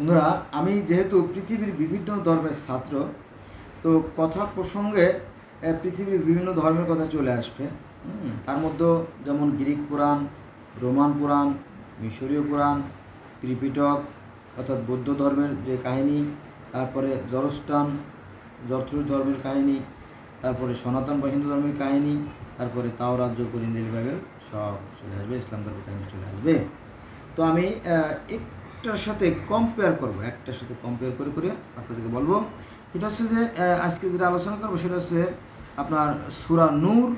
বন্ধুরা আমি যেহেতু পৃথিবীর বিভিন্ন ধর্মের ছাত্র তো কথা প্রসঙ্গে পৃথিবীর বিভিন্ন ধর্মের কথা চলে আসবে। তার মধ্যে যেমন গ্রিক পুরাণ রোমান পুরাণ মিশরীয় পুরাণ ত্রিপিটক অর্থাৎ বৌদ্ধ ধর্মের যে কাহিনী তারপরে জরস্টান জর্থুর ধর্মের কাহিনী তারপরে সনাতন বা হিন্দু ধর্মের কাহিনী তারপরে তাও রাজ্য করিন্দের বাইবেল সব চলে আসবে ইসলাম ধর্মের কাহিনী চলে আসবে। তো আমি আহ, একটার সাথে কম্পেয়ার করব, একটার সাথে কম্পেয়ার করে করে আপনাদেরকে বলব। এটা হচ্ছে যে আজকে যেটা আলোচনা করব সেটা হচ্ছে আপনার সুরা নূর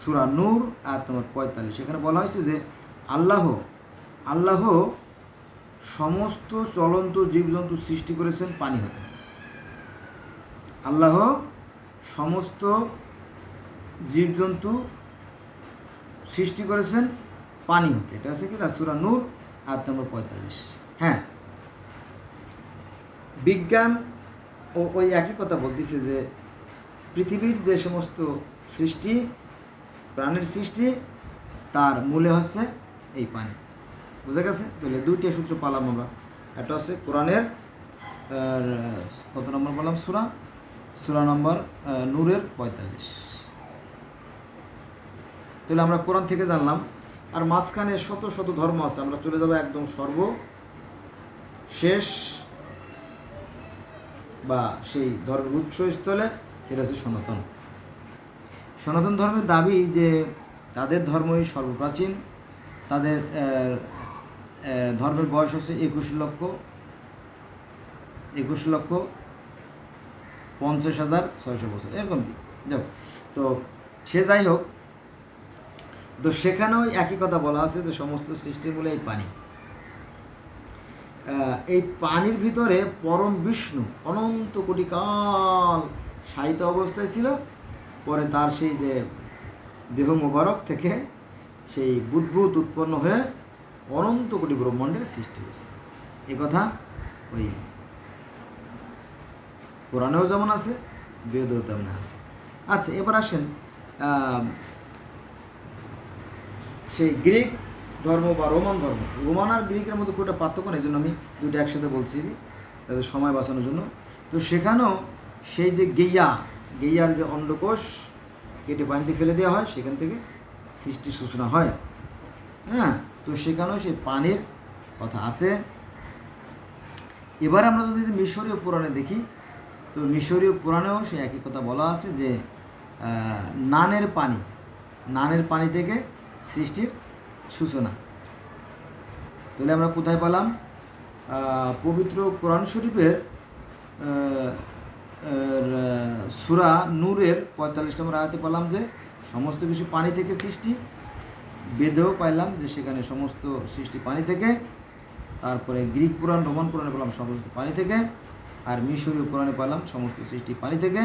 সুরা নূর আর তোমার পঁয়তাল্লিশ। সেখানে বলা হয়েছে যে আল্লাহ আল্লাহ সমস্ত চলন্ত জীবজন্তু সৃষ্টি করেছেন পানি হতে। আল্লাহ সমস্ত জীবজন্তু সৃষ্টি করেছেন পানি হতে। এটা আছে কি সুরা নূর আয়াত নম্বর পঁয়তাল্লিশ। হ্যাঁ। বিজ্ঞান ও ওই একই কথা বলতেছে যে পৃথিবীর যে সমস্ত সৃষ্টি, প্রাণের সৃষ্টি, তার মূলে হচ্ছে এই পানি। বুঝা গেছে? তাহলে দুইটা সূত্র পালাম আমরা। একটা হচ্ছে কোরআনের কত নম্বর বললাম সুরা? সুরা নম্বর নূরের পঁয়তাল্লিশ। তাহলে আমরা কোরআন থেকে জানলাম আর মাঝখানে শত শত ধর্ম আছে, আমরা চলে যাব একদম সর্ব শেষ বা সেই ধর্মের উৎসস্থলে সেটা হচ্ছে সনাতন। সনাতন ধর্মের দাবি যে তাদের ধর্মই সর্বপ্রাচীন, তাদের ধর্মের বয়স হচ্ছে একুশ লক্ষ একুশ লক্ষ পঞ্চাশ হাজার ছয়শো বছর, এরকম কি যাক, তো সে যাই হোক তো সেখানেও একই কথা বলা আছে যে সমস্ত সৃষ্টির মূলে এই পানি। এই পানির ভিতরে পরম বিষ্ণু অনন্ত কোটি কাল সাহিত্য অবস্থায় ছিল। পরে তার সেই যে দেহ মোবারক থেকে সেই বুদ্ভুত উৎপন্ন হয়ে অনন্ত কোটি ব্রহ্মাণ্ডের সৃষ্টি হয়েছে। এ কথা ওই কোরআনেও যেমন আছে, বেদেও তেমন আছে। আচ্ছা এবার আসেন সেই গ্রিক ধর্ম বা রোমান ধর্ম। রোমান আর গ্রিকের মধ্যে খুব একটা পার্থক্য নেই জন্য আমি দুটো একসাথে বলছি, তাদের সময় বাঁচানোর জন্য। তো সেখানেও সেই যে গেইয়া, গেইয়ার যে অন্ডকোষ, কেটে পানিতে ফেলে দেওয়া হয়, সেখান থেকে সৃষ্টির সূচনা হয়। হ্যাঁ তো সেখানেও সেই পানির কথা আছে। এবার আমরা যদি মিশরীয় পুরাণে দেখি, তো মিশরীয় পুরাণেও সে একই কথা বলা আছে যে নানের পানি নানের পানি থেকে সৃষ্টির সূচনা। তাহলে আমরা কোথায় পেলাম? পবিত্র কোরআন শরীফের সূরা নূরের পঁয়তাল্লিশ নম্বর আয়াতে পেলাম যে, সমস্ত কিছু পানি থেকে সৃষ্টি। বেদেও পাইলাম যে, সেখানে সমস্ত সৃষ্টি পানি থেকে। তারপরে গ্রিক পুরাণ, রোমান পুরাণে পেলাম সমস্ত পানি থেকে। আর মিশরীয় পুরাণে পেলাম সমস্ত সৃষ্টি পানি থেকে।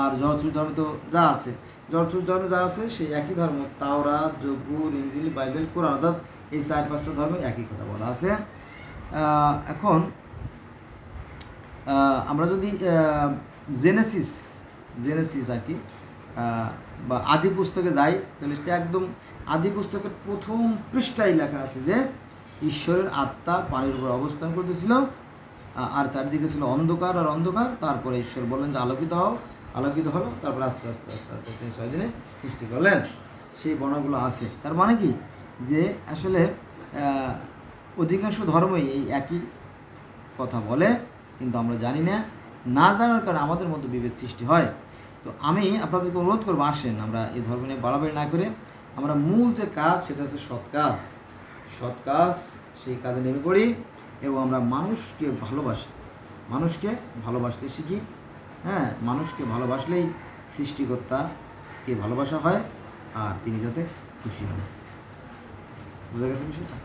আর জরথুর ধর্মে তো যা আছে জরথুর ধর্মে যা আছে সেই একই ধর্ম তাওরা জব্বুর ইঞ্জিল, বাইবেল, কোরআন, অর্থাৎ এই চার পাঁচটা ধর্মে একই কথা বলা আছে। এখন আমরা যদি জেনেসিস জেনেসিস আর কি বা আদি পুস্তকে যাই, তাহলে সেটা একদম আদি পুস্তকের প্রথম পৃষ্ঠায় লেখা আছে যে ঈশ্বরের আত্মা পানির উপর অবস্থান করতেছিল আর চারিদিকে ছিল অন্ধকার, আর অন্ধকার, তারপরে ঈশ্বর বললেন যে আলোকিত হও আলোকিত হলো, তারপর আস্তে আস্তে আস্তে আস্তে তিনি ছয় দিনে সৃষ্টি করলেন। সেই বর্ণগুলো আছে। তার মানে কি? যে আসলে অধিকাংশ ধর্মই এই একই কথা বলে, কিন্তু আমরা জানি না না জানার কারণে আমাদের মধ্যে বিভেদ সৃষ্টি হয়। তো আমি আপনাদেরকে অনুরোধ করব, আসেন, আমরা এই ধর্ম নিয়ে বাড়াবাড়ি না করে, আমরা মূল যে কাজ, সেটা হচ্ছে সৎ কাজ। সৎ কাজ, সেই কাজে নেমে পড়ি, এবং আমরা মানুষকে ভালোবাসি। মানুষকে ভালোবাসতে শিখি হ্যাঁ মানুষকে ভালোবাসলেই সৃষ্টিকর্তাকে ভালোবাসা হয় আর তিনি যাতে খুশি হন বুঝা গেছে বিষয়টা।